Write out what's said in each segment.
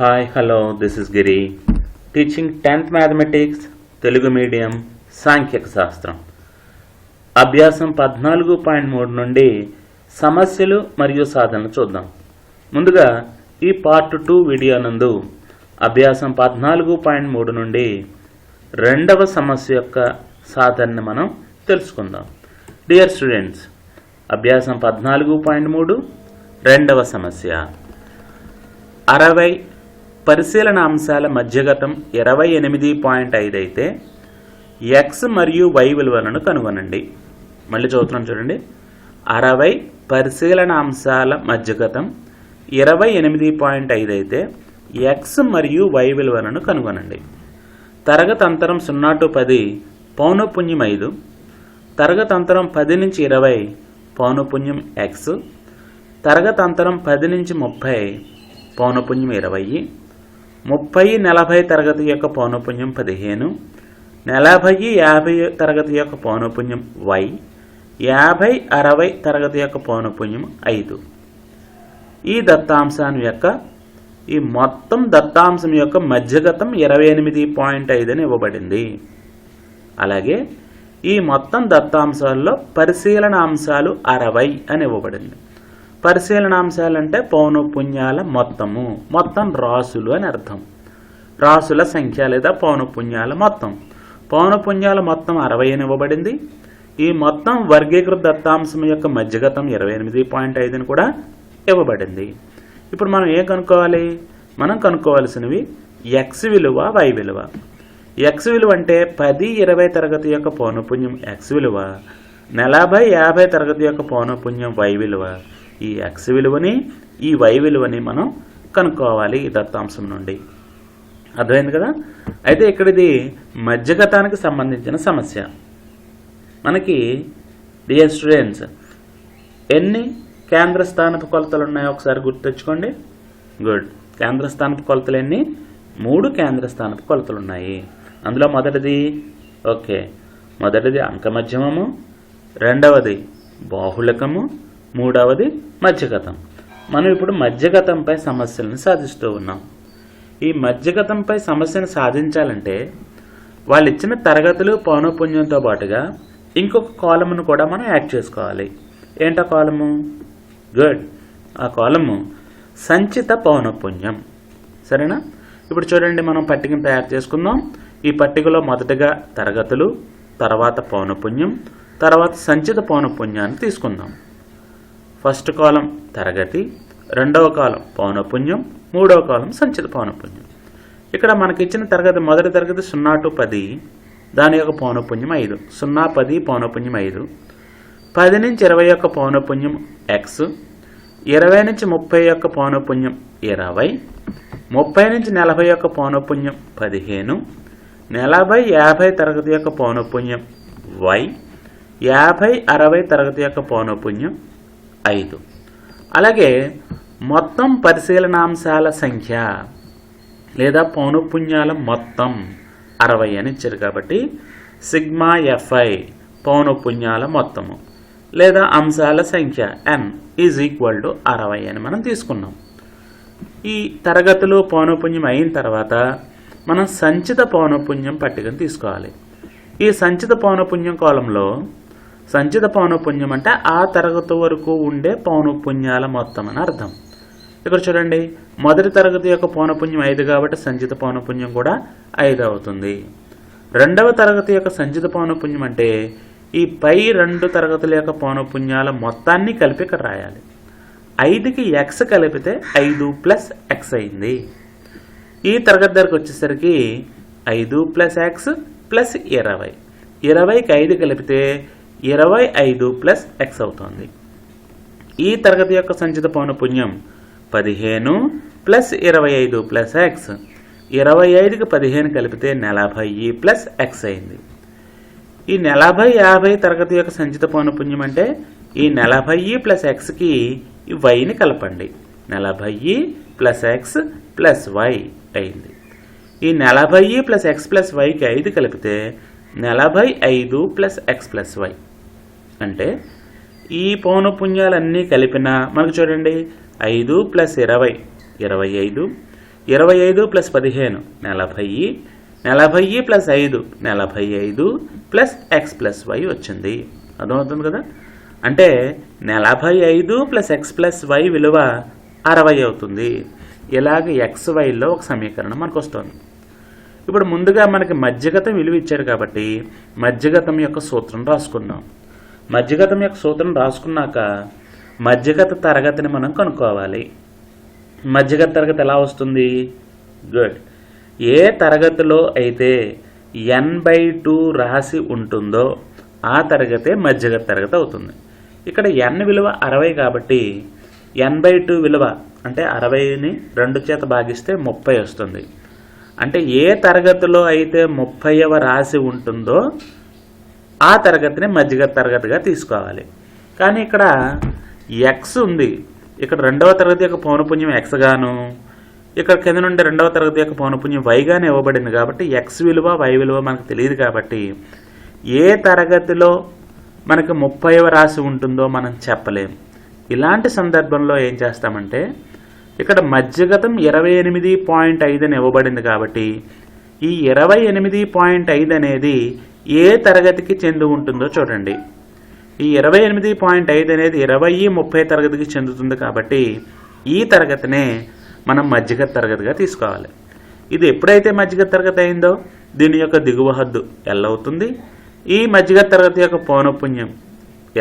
Hi hello this is Giri teaching tenth mathematics Telugu medium సాంఖ్యక శాస్త్రం అభ్యాసం పద్నాలుగు point మూడు నుండి సమస్యలు మరియు సాధనలు చూద్దాం. ముందుగా ఈ పార్ట్ టూ వీడియో నందు అభ్యాసం పద్నాలుగు పాయింట్ మూడు నుండి రెండవ సమస్య యొక్క సాధనని మనం తెలుసుకుందాం. డియర్ స్టూడెంట్స్ అభ్యాసం పద్నాలుగు పాయింట్ మూడు రెండవ సమస్య. అరవై పరిశీలన అంశాల మధ్యగతం ఇరవై ఎనిమిది పాయింట్ ఐదు అయితే ఎక్స్ మరియు వై విలువలను కనుగొనండి. మళ్ళీ చదువుతున్నాం చూడండి. అరవై పరిశీలన అంశాల మధ్యగతం ఇరవై ఎనిమిది పాయింట్ ఐదు అయితే ఎక్స్ మరియు వై విలువలను కనుగొనండి. తరగతి అంతరం సున్నా టు పది పౌనపుణ్యం ఐదు. తరగతి అంతరం పది నుంచి ఇరవై పౌనపుణ్యం ఎక్స్ తరగతి అంతరం పది నుంచి ముప్పై పౌనపుణ్యం ఇరవై. ముప్పై నలభై తరగతి యొక్క పౌనపుణ్యం పదిహేను నలభై యాభై తరగతి యొక్క పౌనపుణ్యం వై యాభై అరవై తరగతి యొక్క పౌనపుణ్యం ఐదు. ఈ దత్తాంశాన్ని యొక్క ఈ మొత్తం దత్తాంశం యొక్క మధ్యగతం ఇరవై ఎనిమిది పాయింట్ ఐదు అని ఇవ్వబడింది. అలాగే ఈ మొత్తం దత్తాంశాల్లో పరిశీలన అంశాలు అరవై అని ఇవ్వబడింది. పరిశీలన పౌనఃపుణ్యాల మొత్తము. మొత్తం రాసులు అని అర్థం. రాసుల సంఖ్య లేదా పౌనఃపుణ్యాల మొత్తం. పౌనఃపుణ్యాల మొత్తం అరవై అని ఇవ్వబడింది. ఈ మొత్తం వర్గీకృత దత్తాంశం యొక్క మధ్యగతం ఇరవై ఎనిమిది పాయింట్ ఐదుని కూడా ఇవ్వబడింది. ఇప్పుడు మనం ఏం కనుక్కోవాలి? మనం కనుక్కోవాల్సినవి ఎక్స్ విలువ వై విలువ. ఎక్స్ విలువ అంటే పది ఇరవై తరగతి యొక్క పౌనపుణ్యం ఎక్స్ విలువ. నలభై యాభై తరగతి యొక్క పౌనఃపుణ్యం వై విలువ. ఈ ఎక్స్ విలువని ఈ వై విలువని మనం కనుక్కోవాలి ఈ దత్తాంశం నుండి. అర్థమైంది కదా? అయితే ఇక్కడ ఇది మధ్యగతానికి సంబంధించిన సమస్య. మనకి డియర్ స్టూడెంట్స్ ఎన్ని కేంద్ర స్థానపు కొలతలు ఉన్నాయో ఒకసారి గుర్తెచ్చుకోండి గుడ్. కేంద్ర స్థానపు కొలతలు ఎన్ని? మూడు కేంద్ర స్థానపు కొలతలు ఉన్నాయి. అందులో మొదటిది ఓకే. మొదటిది అంకమధ్యమము. రెండవది బాహుళకము. మూడవది మధ్యగతం. మనం ఇప్పుడు మధ్యగతంపై సమస్యలను సాధిస్తూ ఉన్నాం. ఈ మధ్యగతంపై సమస్యను సాధించాలంటే వాళ్ళు ఇచ్చిన తరగతులు పౌనపుణ్యంతో పాటుగా ఇంకొక కాలమును కూడా మనం యాడ్ చేసుకోవాలి. ఏంటో కాలము? గుడ్. ఆ కాలము సంచిత పౌనపుణ్యం సరేనా? ఇప్పుడు చూడండి మనం పట్టికను తయారు చేసుకుందాం. ఈ పట్టికలో మొదటగా తరగతులు తర్వాత పౌనపుణ్యం తర్వాత సంచిత పౌనపుణ్యాన్ని తీసుకుందాం. ఫస్ట్ కాలం తరగతి రెండవ కాలం పౌనపుణ్యం మూడవ కాలం సంచిత పౌనపుణ్యం ఇక్కడ మనకి ఇచ్చిన తరగతి మొదటి తరగతి సున్నా టు పది దాని యొక్క పౌనపుణ్యం ఐదు. సున్నా పది పౌనపుణ్యం ఐదు. పది నుంచి ఇరవై యొక్క పౌనపుణ్యం ఎక్స్. ఇరవై నుంచి ముప్పై యొక్క పౌనపుణ్యం ఇరవై. ముప్పై నుంచి నలభై యొక్క పౌనపుణ్యం పదిహేను. నలభై యాభై తరగతి యొక్క పౌనపుణ్యం వై. యాభై అరవై తరగతి యొక్క పౌనపుణ్యం ఐదు. అలాగే మొత్తం పరిశీలనాంశాల సంఖ్య లేదా పౌనఃపుణ్యాల మొత్తం అరవై అని ఇచ్చారు కాబట్టి సిగ్మా ఎఫ్ఐ పౌనఃపుణ్యాల మొత్తము లేదా అంశాల సంఖ్య ఎన్ ఈజ్ ఈక్వల్ టు అరవై అని మనం తీసుకున్నాం. ఈ తరగతిలో పౌనఃపుణ్యం అయిన తర్వాత మనం సంచిత పౌనఃపుణ్యం పట్టికను తీసుకోవాలి. ఈ సంచిత పౌనపుణ్యం కాలంలో సంచిత పౌనపుణ్యం అంటే ఆ తరగతి వరకు ఉండే పౌనఃపుణ్యాల మొత్తం అని అర్థం. ఇక్కడ చూడండి మొదటి తరగతి యొక్క పౌనఃపుణ్యం ఐదు కాబట్టి సంచిత పౌనపుణ్యం కూడా ఐదు అవుతుంది. రెండవ తరగతి యొక్క సంచిత పౌనఃపుణ్యం అంటే ఈ పై రెండు తరగతుల యొక్క పౌనపుణ్యాల మొత్తాన్ని కలిపి ఇక్కడ రాయాలి. ఐదుకి ఎక్స్ కలిపితే ఐదు ప్లస్ ఎక్స్ అయింది. ఈ తరగతి ధరకు వచ్చేసరికి ఐదు ప్లస్ ఎక్స్ ప్లస్ ఇరవై. ఇరవైకి ఐదు కలిపితే ఇరవై ఐదు ప్లస్ ఎక్స్ అవుతుంది. ఈ తరగతి యొక్క సంచిత పౌనపుణ్యం పదిహేను ప్లస్ ఇరవై ఐదు ప్లస్ ఎక్స్. ఇరవై ఐదుకి పదిహేను కలిపితే నలభై ప్లస్ ఎక్స్ అయింది. ఈ నలభై యాభై తరగతి యొక్క సంచిత పౌనపుణ్యం అంటే ఈ నలభై ప్లస్ ఎక్స్కి ఈ వైని కలపండి. నలభై ప్లస్ ఎక్స్ ప్లస్ వై అయింది. ఈ నలభై ప్లస్ ఎక్స్ ప్లస్ వైకి ఐదు కలిపితే నలభై ఐదు ప్లస్ ఎక్స్ ప్లస్ వై. అంటే ఈ పౌనపుణ్యాలన్నీ కలిపిన మనకు చూడండి ఐదు ప్లస్ ఇరవై ఇరవై ఐదు ఇరవై ఐదు ప్లస్ పదిహేను నలభై నలభై ప్లస్ ఐదు నలభై ఐదు ప్లస్ ఎక్స్ ప్లస్ వై వచ్చింది. అర్థమవుతుంది కదా? అంటే నలభై ఐదు ప్లస్ ఎక్స్ ప్లస్ వై విలువ అరవై అవుతుంది. ఇలాగ ఎక్స్ వైలో ఒక సమీకరణం మనకు వస్తుంది. ఇప్పుడు ముందుగా మనకి మధ్యగతం విలువ ఇచ్చాడు కాబట్టి మధ్యగతం యొక్క సూత్రం రాసుకుందాం. మధ్యగతం యొక్క సూత్రం రాసుకున్నాక మధ్యగత తరగతిని మనం కనుక్కోవాలి. మధ్యగత తరగతి ఎలా వస్తుంది? గుడ్ ఏ తరగతిలో అయితే ఎన్ బై టూ రాసి ఉంటుందో ఆ తరగతే మధ్యగత తరగతి అవుతుంది. ఇక్కడ ఎన్ విలువ అరవై కాబట్టి ఎన్ బై టూ విలువ అంటే అరవైని రెండు చేత భాగిస్తే ముప్పై వస్తుంది. అంటే ఏ తరగతిలో అయితే ముప్పైవ రాసి ఉంటుందో ఆ తరగతిని మధ్యగత తరగతిగా తీసుకోవాలి. కానీ ఇక్కడ ఎక్స్ ఉంది. ఇక్కడ రెండవ తరగతి యొక్క పౌనపుణ్యం ఎక్స్ గాను ఇక్కడ కింద నుండి రెండవ తరగతి యొక్క పౌనపుణ్యం వైగానే ఇవ్వబడింది కాబట్టి ఎక్స్ విలువ వై విలువ మనకు తెలియదు కాబట్టి ఏ తరగతిలో మనకి ముప్పైవ రాసి ఉంటుందో మనం చెప్పలేం. ఇలాంటి సందర్భంలో ఏం చేస్తామంటే ఇక్కడ మధ్యగతం ఇరవై ఎనిమిది పాయింట్ ఐదు అని ఇవ్వబడింది కాబట్టి ఈ ఇరవై ఎనిమిది పాయింట్ ఐదు అనేది ఏ తరగతికి చెంది ఉంటుందో చూడండి. ఈ ఇరవై ఎనిమిది పాయింట్ ఐదు అనేది ఇరవై ముప్పై తరగతికి చెందుతుంది కాబట్టి ఈ తరగతినే మనం మధ్యగత తరగతిగా తీసుకోవాలి. ఇది ఎప్పుడైతే మధ్యగత తరగతి అయిందో దీని యొక్క దిగువ హద్దు ఎల్ అవుతుంది. ఈ మధ్యగత తరగతి యొక్క పౌనపుణ్యం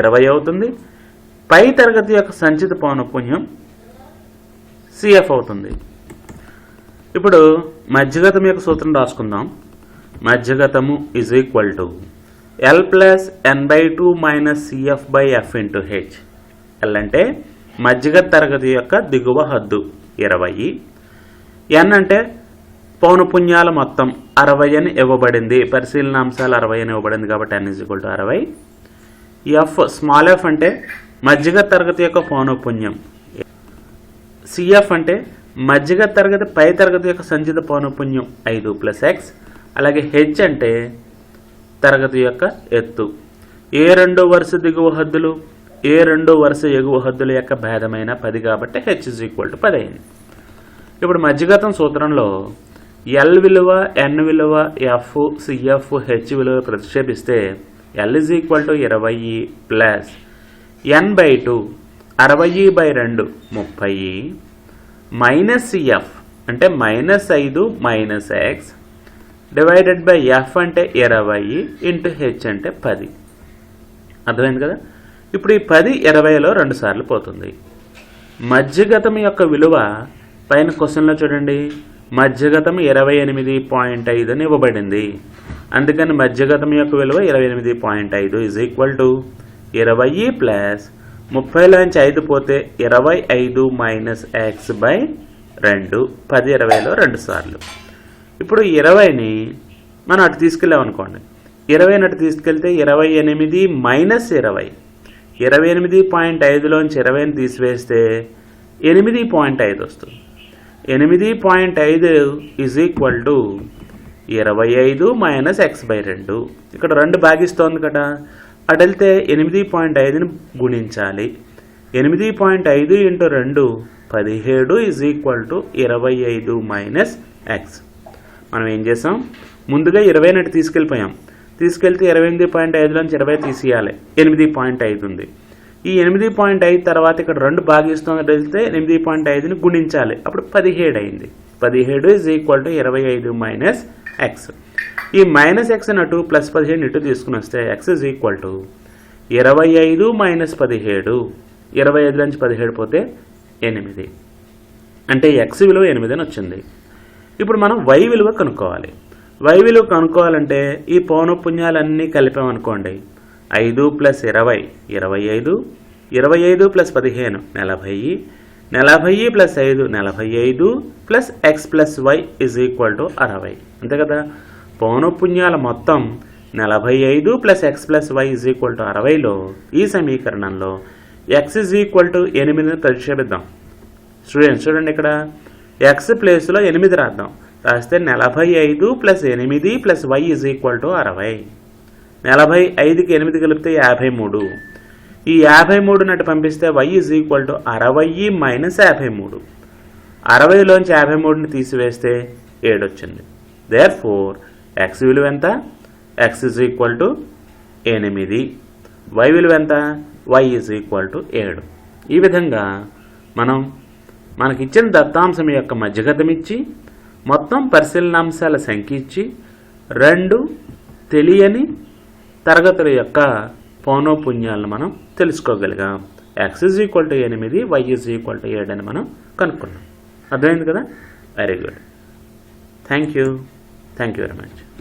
ఇరవై అవుతుంది. పై తరగతి యొక్క సంచిత పౌనపుణ్యం సిఎఫ్ అవుతుంది. ఇప్పుడు మధ్యగతం యొక్క సూత్రం రాసుకుందాం. మధ్యగతము is equal to l plus n by two minus cf by f into h l అంటే మధ్యగత తరగతి యొక్క దిగువ హద్దు ఇరవై. ఎన్ అంటే పౌనపుణ్యాల మొత్తం అరవై అని ఇవ్వబడింది. పరిశీలన అంశాలు అరవై అని ఇవ్వబడింది కాబట్టి ఎన్ ఇజ్ ఈక్వల్ టు అరవై. ఎఫ్ స్మాల్ ఎఫ్ అంటే మధ్యగత తరగతి యొక్క పౌనపుణ్యం సిఎఫ్ అంటే మధ్యగత తరగతి పై తరగతి యొక్క సంచిత పౌనపుణ్యం ఐదు ప్లస్ ఎక్స్ అలాగే హెచ్ అంటే తరగతి యొక్క ఎత్తు. ఏ రెండో వరుస దిగువ హద్దులు ఏ రెండో వరుస ఎగువ హద్దుల యొక్క భేదమైన పది కాబట్టి హెచ్ ఇస్ ఈక్వల్ టు పది అయింది ఇప్పుడు మధ్యగతం సూత్రంలో ఎల్ విలువ ఎన్ విలువ ఎఫ్ సిఎఫ్ హెచ్ విలువ ప్రతిక్షేపిస్తే ఎల్ ఇజ్ ఈక్వల్ టు ఇరవై ప్లస్ ఎన్ బై టూ అరవై బై రెండు ముప్పై మైనస్ సిఎఫ్ అంటే మైనస్ ఐదు minus x divided by f అంటే ఇరవై ఇంటూ హెచ్ అంటే పది. అర్థమైంది కదా? ఇప్పుడు ఈ పది ఇరవైలో రెండు సార్లు పోతుంది. మధ్యగతం యొక్క విలువ పైన క్వశ్చన్లో చూడండి. మధ్యగతం ఇరవై ఎనిమిది పాయింట్ ఐదు అని ఇవ్వబడింది. అందుకని మధ్యగతం యొక్క విలువ ఇరవై ఎనిమిది పాయింట్ ఐదు ఇజ్ ఈక్వల్ టు ఇరవై ప్లస్ ముప్పైలోంచి ఐదు పోతే ఇరవై ఐదు మైనస్ ఎక్స్ బై రెండు. పది ఇరవైలో రెండు సార్లు. ఇప్పుడు ఇరవైని మనం అటు తీసుకెళ్ళామనుకోండి ఇరవైని అటు తీసుకెళ్తే ఇరవై ఎనిమిది మైనస్ ఇరవై. ఇరవై ఎనిమిది పాయింట్ ఐదులోంచి ఇరవైని తీసివేస్తే ఎనిమిది పాయింట్ ఐదు వస్తుంది. ఎనిమిది పాయింట్ ఐదు ఈజ్ ఈక్వల్ టు ఇరవై ఐదు మైనస్ ఎక్స్ బై రెండు. ఇక్కడ రెండు భాగిస్తోంది కదా. అటు వెళ్తే ఎనిమిది పాయింట్ ఐదుని గుణించాలి. ఎనిమిది పాయింట్ ఐదు ఇంటూ రెండు పదిహేడు ఈజ్ ఈక్వల్ టు ఇరవై ఐదు మైనస్ ఎక్స్ మనం ఏం చేసాం? ముందుగా ఇరవై నటు తీసుకెళ్ళిపోయాం. తీసుకెళ్తే ఇరవై ఎనిమిది పాయింట్ ఐదులోంచి ఇరవై తీసేయాలి. ఎనిమిది పాయింట్ ఐదు ఉంది. ఈ ఎనిమిది పాయింట్ ఐదు తర్వాత ఇక్కడ రెండు భాగిస్తుంది వెళ్తే ఎనిమిది పాయింట్ ఐదుని గుణించాలి. అప్పుడు పదిహేడు అయింది. పదిహేడు ఈజ్ ఈక్వల్ టు ఇరవై ఐదు మైనస్ ఎక్స్ ఈ మైనస్ ఎక్స్ అటు ప్లస్ పదిహేడు ఇటు తీసుకుని వస్తే ఎక్స్ ఇజ్ ఈక్వల్ టు ఇరవై ఐదు మైనస్ పదిహేడు. ఇరవై ఐదు నుంచి పదిహేడు పోతే ఎనిమిది. అంటే ఎక్స్ విలువ ఎనిమిది అని వచ్చింది. ఇప్పుడు మనం వై విలువ కనుక్కోవాలి. వై విలువ కనుక్కోవాలంటే ఈ పౌనఃపుణ్యాలన్నీ కలిపామనుకోండి. ఐదు ప్లస్ ఇరవై ఇరవై ఐదు ఇరవై ఐదు ప్లస్ పదిహేను నలభై. నలభై ప్లస్ ఐదు నలభై ఐదు plus X plus Y is equal to అరవై. అంతే కదా? పౌనఃపుణ్యాల మొత్తం నలభై ఐదు plus X plus Y is equal to అరవైలో ఈ సమీకరణంలో ఎక్స్ ఇజ్ ఈక్వల్ టు ఎనిమిదిని ప్రతిక్షేపిద్దాం. స్టూడెంట్స్ చూడండి ఇక్కడ. ఎక్స్ ప్లేస్లో ఎనిమిది రాద్దాం. రాస్తే నలభై ఐదు ప్లస్ ఎనిమిది plus y is equal to అరవై. నలభై ఐదుకి ఎనిమిది కలిపితే యాభై మూడు. ఈ యాభై మూడు నటు పంపిస్తే వై ఇజ్ ఈక్వల్ టు అరవై మైనస్ యాభై మూడు. అరవైలోంచి యాభై మూడుని తీసివేస్తే ఏడు వచ్చింది. దేర్ ఫోర్ ఎక్స్ విలువ ఎంత? ఎక్స్ ఇజ్ ఈక్వల్ టు ఎనిమిది. వై విలువ ఎంత? వై ఇజ్ ఈక్వల్ టు ఏడు. ఈ విధంగా మనం మనకిచ్చిన దత్తాంశం యొక్క మధ్యగతం ఇచ్చి మొత్తం పరిశీలనాంశాల సంఖ్య ఇచ్చి రెండు తెలియని తరగతుల యొక్క పౌనోపుణ్యాలను మనం తెలుసుకోగలిగాం. ఎక్స్ ఇజ్ ఈక్వల్ టు ఎనిమిది వై ఇజ్ ఈక్వల్ టు ఏడు అని మనం కనుక్కున్నాం. అర్థమైంది కదా? Very good thank you thank you very much